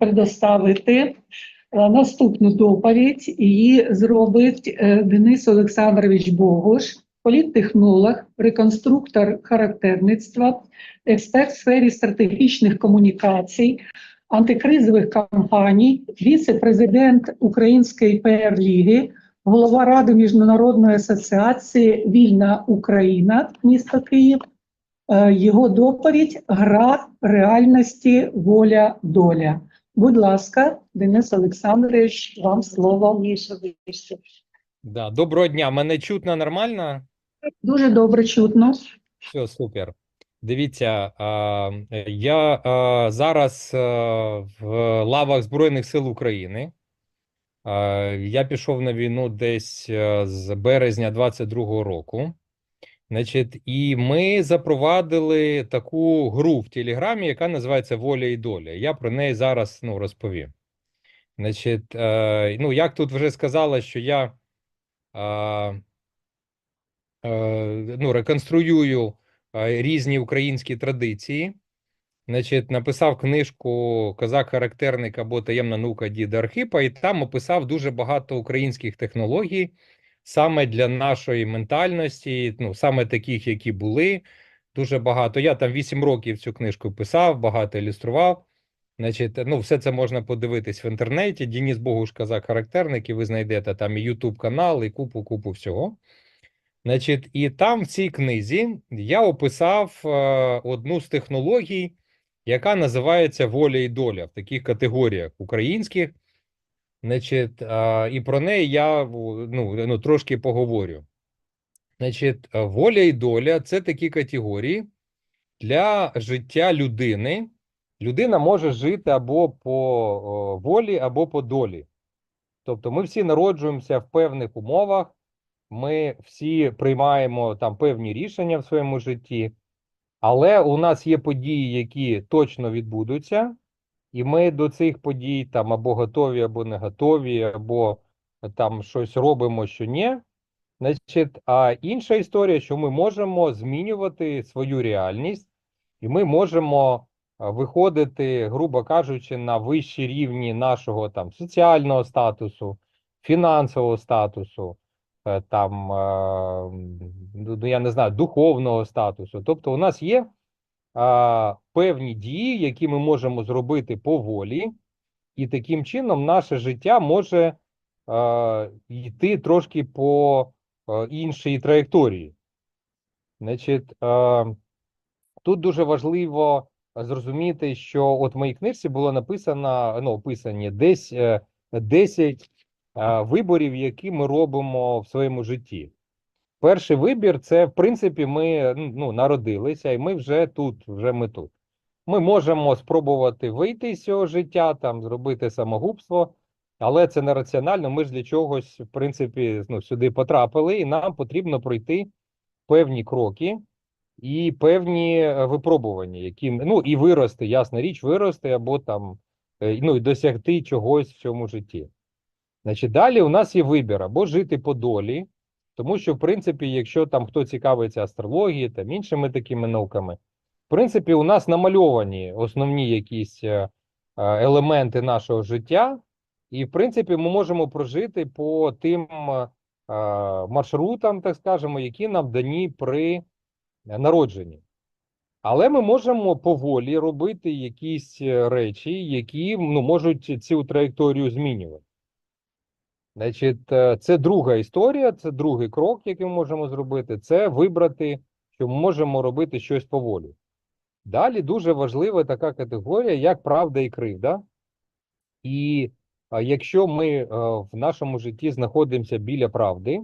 предоставити е, наступну доповідь. Її зробить е, Денис Олександрович Богуш, політтехнолог, реконструктор характерництва, експерт в сфері стратегічних комунікацій, антикризових кампаній, віце-президент Української ПР-ліги, голова Ради Міжнародної асоціації Вільна Україна, місто Київ. Е, Його доповідь Гра реальності, воля, доля. Будь ласка, Денис Олександрович, вам слово. Да, доброго дня. Мене чутно нормально? Дуже добре чутно. Все, супер. Дивіться, я зараз в лавах Збройних сил України. Я пішов на війну десь з березня 22-го року. Значить, і ми запровадили таку гру в Телеграмі, яка називається Воля і доля. Я про неї зараз ну, розповім. Значить, е, ну, як тут вже сказала, що я е, е, ну, реконструюю різні українські традиції. Значить, написав книжку Козак-характерник або таємна наука діда Архипа, і там описав дуже багато українських технологій саме для нашої ментальності, ну саме таких, які були. Дуже багато. Я там 8 років цю книжку писав, багато ілюстрував. Значить, ну, все це можна подивитись в інтернеті. Дініс Богуш казак характерник, і ви знайдете там і YouTube канал, і купу купу всього. Значить, і там в цій книзі я описав е, одну з технологій, яка називається воля і доля в таких категоріях українських. Значить, і про неї я ну, ну, трошки поговорю. Значить, воля і доля це такі категорії для життя людини. Людина може жити або по волі, або по долі. Тобто ми всі народжуємося в певних умовах, ми всі приймаємо там певні рішення в своєму житті, але у нас є події, які точно відбудуться, і ми до цих подій там або готові, або не готові, або там щось робимо, що ні. Значить, а інша історія, що ми можемо змінювати свою реальність, і ми можемо виходити, грубо кажучи, на вищі рівні нашого там соціального статусу, фінансового статусу, е, там, е, ну я не знаю, духовного статусу. Тобто, у нас є а, певні дії, які ми можемо зробити по волі, і таким чином наше життя може а, йти трошки по а, іншій траєкторії. Значить, а, тут дуже важливо зрозуміти, що от в моїй книжці було написано ну, описані десь 10 а, виборів, які ми робимо в своєму житті. Перший вибір це, в принципі, ми ну, народилися, і ми вже тут, вже ми тут. Ми можемо спробувати вийти з цього життя, там зробити самогубство, але це не раціонально. Ми ж для чогось, в принципі, ну, сюди потрапили, і нам потрібно пройти певні кроки і певні е, випробування, які ну і вирости, ясна річ, вирости або там ну і досягти чогось в цьому житті. Значить, далі у нас є вибір або жити по долі. Тому що, в принципі, якщо там хто цікавиться астрологією та іншими такими науками, в принципі, у нас намальовані основні якісь е, елементи нашого життя, і, в принципі, ми можемо прожити по тим е, маршрутам, так скажемо, які нам дані при народженні. Але ми можемо поволі робити якісь е, речі, які ну, можуть цю траєкторію змінювати. Значить, е, це друга історія, це другий крок, який ми можемо зробити, це вибрати, що ми можемо робити щось поволі. Далі дуже важлива така категорія, як правда і кривда. І якщо ми е, в нашому житті знаходимося біля правди,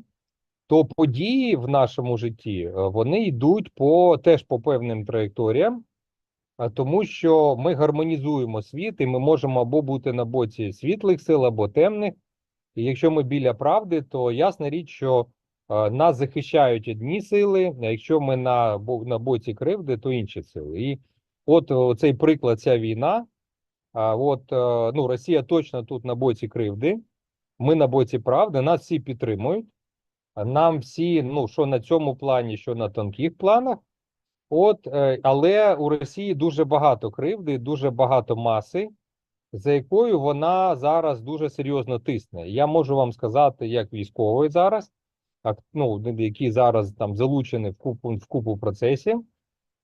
то події в нашому житті е, вони йдуть по теж по певним траєкторіям, тому що ми гармонізуємо світ, і ми можемо або бути на боці світлих сил, або темних. І якщо ми біля правди, то ясна річ, що е, нас захищають одні сили, а якщо ми на на боці кривди, то інші сили. І от цей приклад, ця війна. От е, ну Росія точно тут на боці кривди, Ми на боці правди, нас всі підтримують. Нам всі, ну що на цьому плані, що на тонких планах. От, е, але у Росії дуже багато кривди, дуже багато маси, за якою вона зараз дуже серйозно тисне. Я можу вам сказати, як військовий зараз, ну, який зараз там залучений в купу в купу процесів.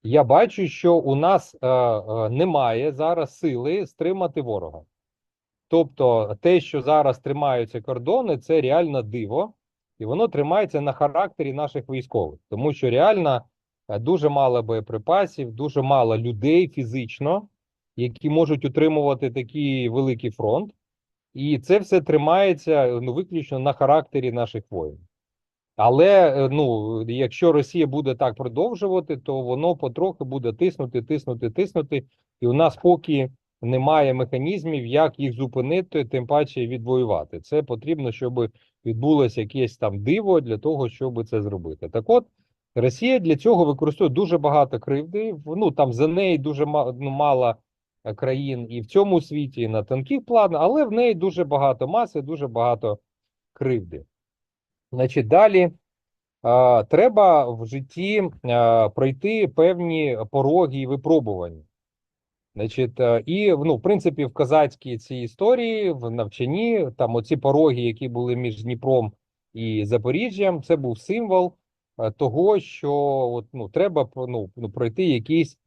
Я бачу, що у нас е, е, немає зараз сили стримати ворога. Тобто, те, що зараз тримаються кордони, це реально диво, і воно тримається на характері наших військових, тому що реально е, дуже мало боєприпасів, дуже мало людей фізично, які можуть утримувати такий великий фронт, і це все тримається ну, виключно на характері наших воїнів. Але е, ну, якщо Росія буде так продовжувати, то воно потроху буде тиснути, тиснути, тиснути, і у нас поки немає механізмів, як їх зупинити, тим паче відвоювати. Це потрібно, щоб відбулося якесь там диво для того, щоб це зробити. Так от Росія для цього використовує дуже багато кривди. Ну там за неї дуже ну, мало е, країн і в цьому світі, і на тонких планах, але в неї дуже багато маси, дуже багато кривди. Значить, далі а, треба в житті а, пройти певні пороги і випробування. Значить, і ну, в принципі, в казацькій цій історії, в навчанні, там оці пороги, які були між Дніпром і Запоріжжям, це був символ того, що от, ну, треба ну, ну, пройти якісь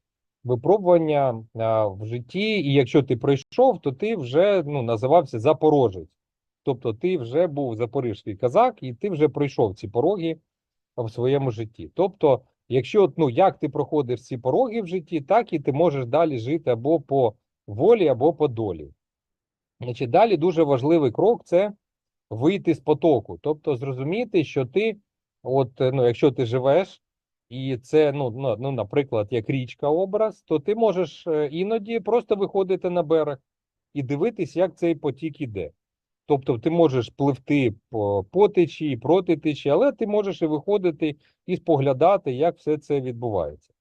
випробування в житті, і якщо ти пройшов, то ти вже ну, називався Запорожець. Тобто ти вже був запорізький казак, і ти вже пройшов ці пороги в своєму житті. Тобто, якщо ну як ти проходиш ці пороги в житті, так і ти можеш далі жити або по волі, або по долі. Значить, далі дуже важливий крок це вийти з потоку, тобто зрозуміти, що ти, от ну, якщо ти живеш, і це, ну, ну, наприклад, як річка образ, то ти можеш е, іноді просто виходити на берег і дивитись, як цей потік іде. Тобто ти можеш пливти по течії, проти течії, але ти можеш і виходити і споглядати, як все це відбувається.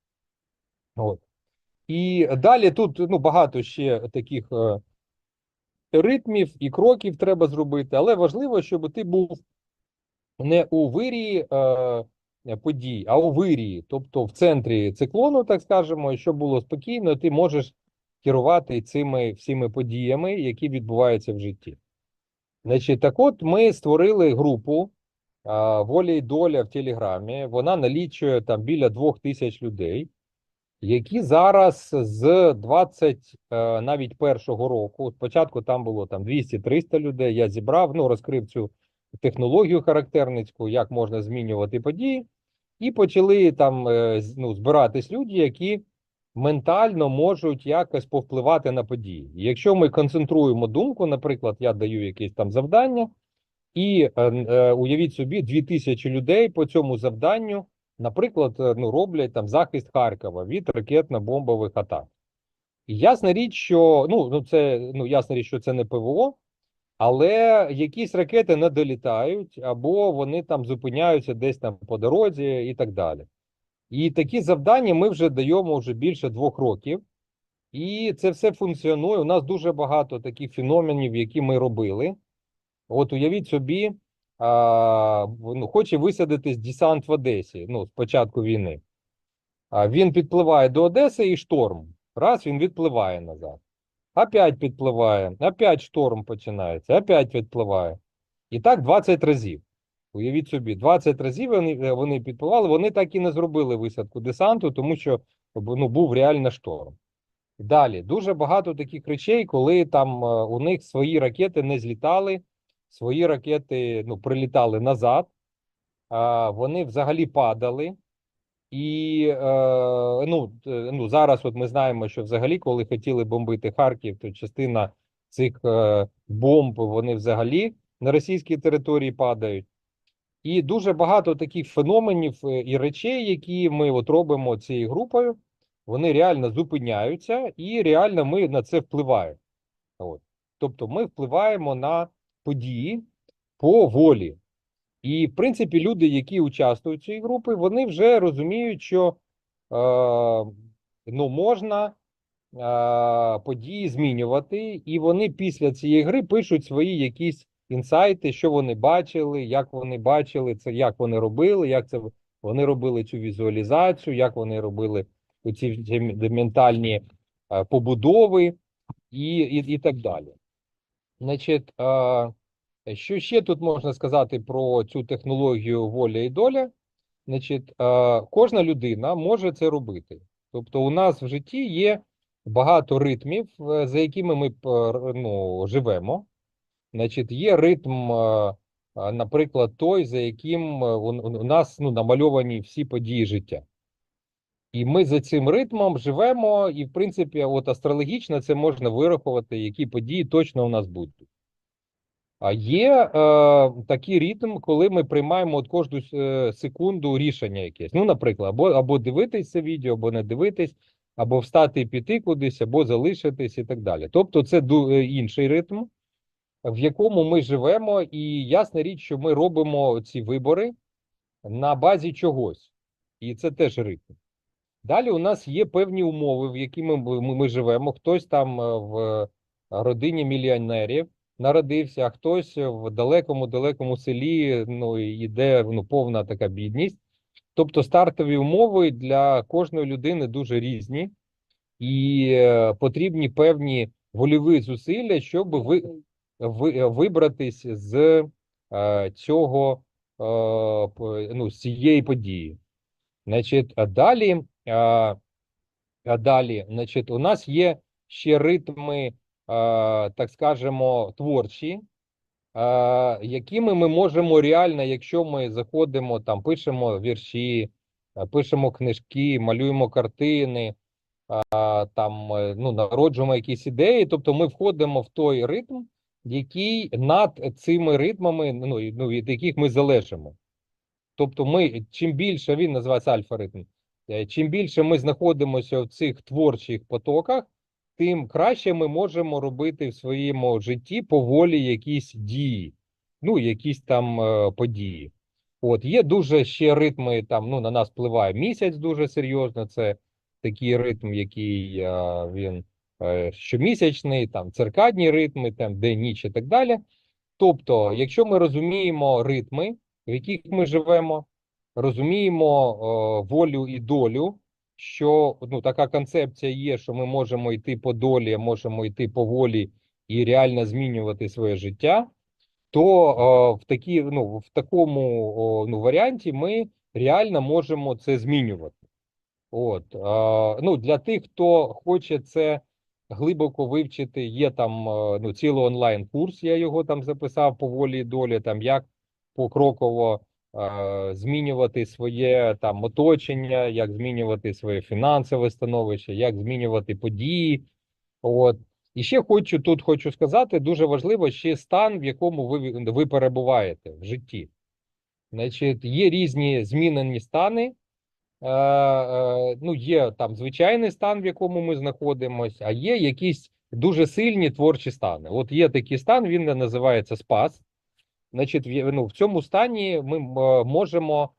От. І далі тут ну, багато ще таких е, ритмів і кроків треба зробити, але важливо, щоб ти був не у вирії е, подій, а у вирії, тобто в центрі циклону, так скажемо, щоб було спокійно, ти можеш керувати цими всіми подіями, які відбуваються в житті. Значить, так от ми створили групу а, Воля і доля в Телеграмі. Вона налічує там біля двох тисяч людей, які зараз з 20 е, навіть першого року, спочатку там було там 200-300 людей. Я зібрав, ну розкрив цю технологію характерницьку, як можна змінювати події, і почали там е, ну, збиратись люди, які ментально можуть якось повпливати на події. Якщо ми концентруємо думку, наприклад, я даю якесь там завдання, і е, е, уявіть собі, 2000 людей по цьому завданню, наприклад, е, ну, роблять там захист Харкова від ракетно-бомбових атак. Ясна річ, що ну, ну це ну ясна річ, що це не ПВО, але якісь ракети не долітають, або вони там зупиняються десь там по дорозі і так далі. І такі завдання ми вже даємо вже більше двох років, і це все функціонує. У нас дуже багато таких феноменів, які ми робили. От уявіть собі, а, ну, хоче висадитись десант в Одесі, ну, з початку війни. А він підпливає до Одеси і шторм. Раз він відпливає назад. Опять підпливає, опять шторм починається, опять відпливає. І так 20 разів. Уявіть собі, 20 разів вони, е, вони підпливали, вони так і не зробили висадку десанту, тому що ну, був реально шторм. Далі, дуже багато таких речей, коли там е, у них свої ракети не злітали, свої ракети ну, прилітали назад, а, вони взагалі падали. І е, ну, е, ну, зараз от ми знаємо, що взагалі, коли хотіли бомбити Харків, то частина цих е, бомб вони взагалі на російській території падають. І дуже багато таких феноменів е, і речей, які ми от робимо цією групою, вони реально зупиняються, і реально ми на це впливаємо. От. Тобто ми впливаємо на події по волі. І, в принципі, люди, які участвують в цій групі, вони вже розуміють, що е, ну, можна е, події змінювати, і вони після цієї гри пишуть свої якісь інсайти, що вони бачили, як вони бачили це, як вони робили, як це вони робили цю візуалізацію, як вони робили ці ментальні е, побудови і, і, і так далі. Значить, е, що ще тут можна сказати про цю технологію воля і доля? Значить, е, кожна людина може це робити. Тобто, у нас в житті є багато ритмів, е, за якими ми ну, живемо. Значить, є ритм, е, наприклад, той, за яким у нас ну, намальовані всі події життя. І ми за цим ритмом живемо, і, в принципі, от астрологічно це можна вирахувати, які події точно у нас будуть. Є е, такий ритм, коли ми приймаємо от кожну е, секунду рішення якесь. Ну, наприклад, або, або дивитись це відео, або не дивитись, або встати і піти кудись, або залишитись і так далі. Тобто, це е, інший ритм, в якому ми живемо, і ясна річ, що ми робимо ці вибори на базі чогось. І це теж ритм. Далі у нас є певні умови, в які ми, ми, ми живемо. Хтось там в родині мільйонерів народився, а хтось в далекому далекому селі, ну і де ну, повна така бідність. Тобто стартові умови для кожної людини дуже різні, і е, потрібні певні вольові зусилля, щоб ви, ви, вибратись з е, цього е, ну, з цієї події. Значить, а далі, а, далі, значить, у нас є ще ритми, так скажемо, творчі, якими ми можемо реально, якщо ми заходимо, там пишемо вірші, пишемо книжки, малюємо картини, там е, ну, народжуємо якісь ідеї. Тобто ми входимо в той ритм, який над цими ритмами, ну, ну, від яких ми залежимо. Тобто, ми чим більше він називається альфа-ритм, е, чим більше ми знаходимося в цих творчих потоках, тим краще ми можемо робити в своєму житті поволі якісь дії, ну якісь там е, події. От є дуже ще ритми. Там ну на нас впливає місяць дуже серйозно. Це такий ритм, який е, він е, щомісячний, там циркадні ритми, там день, ніч і так далі. Тобто, якщо ми розуміємо ритми, в яких ми живемо, розуміємо е, волю і долю, що ну, така концепція є, що ми можемо йти по долі, можемо йти по волі і реально змінювати своє життя, то е, в, такі, ну, в такому о, ну, варіанті ми реально можемо це змінювати. От, е, ну, для тих, хто хоче це глибоко вивчити, є там е, ну, цілий онлайн-курс, я його там записав по волі і долі, там як покроково змінювати своє там оточення, як змінювати своє фінансове становище, як змінювати події. От. І ще хочу тут хочу сказати, дуже важливо ще стан, в якому ви, ви перебуваєте в житті. Значить, є різні змінені стани. Е, е, ну, є там звичайний стан, в якому ми знаходимося, а є якісь дуже сильні творчі стани. От є такий стан, він називається спас. Значить, ну, в цьому стані ми е, можемо,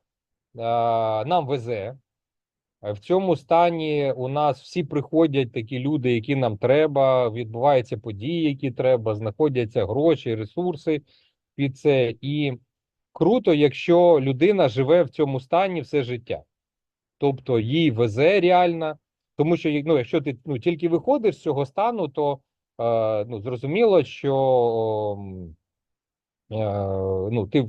е, нам везе. В цьому стані у нас всі приходять такі люди, які нам треба, відбуваються події, які треба, знаходяться гроші, ресурси під це. І круто, якщо людина живе в цьому стані все життя. Тобто їй везе реально, тому що ну, якщо ти ну, тільки виходиш з цього стану, то е, ну, зрозуміло, що ну, ти,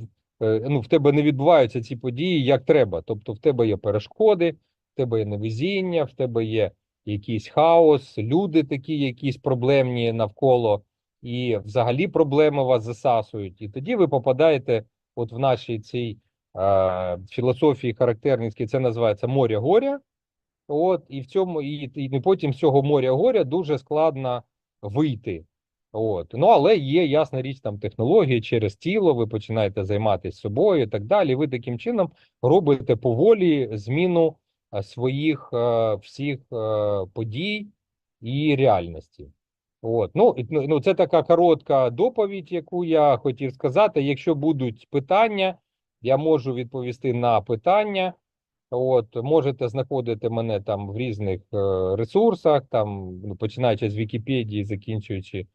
е, ну, в тебе не відбуваються ці події як треба. Тобто в тебе є перешкоди, в тебе є невезіння, в тебе є якийсь хаос, люди такі, якісь проблемні навколо, і взагалі проблеми вас засасують. І тоді ви попадаєте от в нашій цій е, філософії характерницькій, це називається моря горя. От, і в цьому, і, і потім з цього моря горя дуже складно вийти. От. Ну, але є ясна річ, там технології через тіло, ви починаєте займатися собою і так далі. Ви таким чином робите поволі зміну е, своїх е, всіх е, подій і реальності. От. Ну, ну, ну, це така коротка доповідь, яку я хотів сказати. Якщо будуть питання, я можу відповісти на питання. От, можете знаходити мене там в різних ресурсах, там, ну, починаючи з Вікіпедії, закінчуючи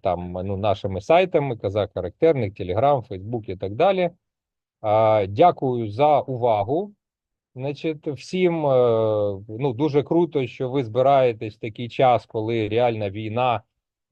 там ну, нашими сайтами, Казак Характерник, Телеграм, Фейсбук і так далі. Дякую за увагу. Значить, всім е, ну, дуже круто, що ви збираєтесь в такий час, коли реальна війна,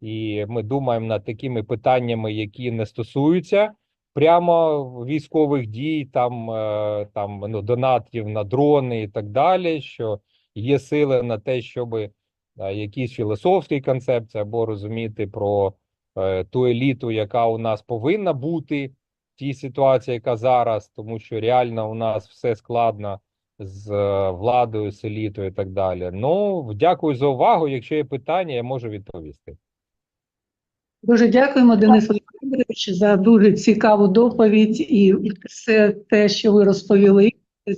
і ми думаємо над такими питаннями, які не стосуються прямо військових дій, там, е, там ну, донатів на дрони і так далі. Що є сили на те, щоб е, якісь філософські концепції або розуміти про е, ту еліту, яка у нас повинна бути тій ситуації, яка зараз, тому що реально у нас все складно з е, владою, з елітою і так далі. Ну, дякую за увагу. Якщо є питання, я можу відповісти. Дуже дякуємо, Денис Олександрович, за дуже цікаву доповідь і все те, що ви розповіли.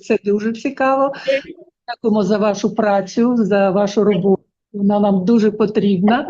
Це дуже цікаво. Дякуємо за вашу працю, за вашу роботу. Вона нам дуже потрібна.